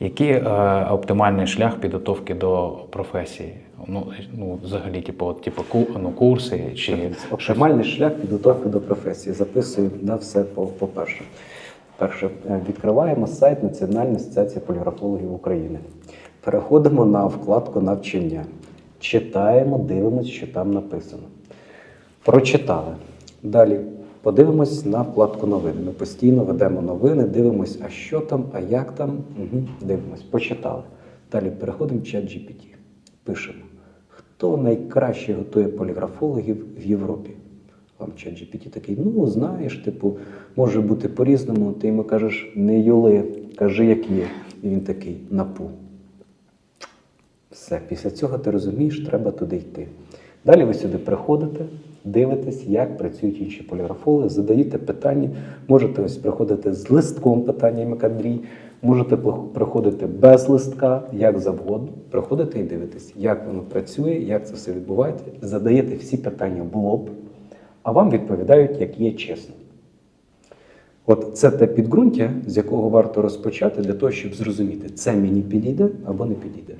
Який е, оптимальний шлях підготовки до професії? Ну, ну взагалі, типу, от, типу, ку, ну, курси чи Оптимальний шлях підготовки до професії. Записуємо на все по- по-перше. Перше, е, відкриваємо сайт Національної асоціації поліграфологів України. Переходимо на вкладку навчання. Читаємо, дивимося, що там написано. Прочитали. Далі подивимось на вкладку новини. Ми постійно ведемо новини, дивимось, а що там, а як там. Угу, дивимось, почитали. Далі переходимо в чат GPT. Пишемо, хто найкраще готує поліграфологів в Європі. Вам чат GPT такий, ну знаєш, типу, може бути по-різному. Ти йому кажеш, не юли, кажи, як є. І він такий напу. Все, після цього ти розумієш, треба туди йти. Далі ви сюди приходите, дивитесь, як працюють інші поліграфологи, задаєте питання. Можете ось приходити з листком питанням, як Андрій, можете приходити без листка, як завгодно. Приходите і дивитесь, як воно працює, як це все відбувається. Задаєте всі питання в лоб, а вам відповідають, як є чесно. От це те підґрунтя, з якого варто розпочати для того, щоб зрозуміти, це мені підійде або не підійде.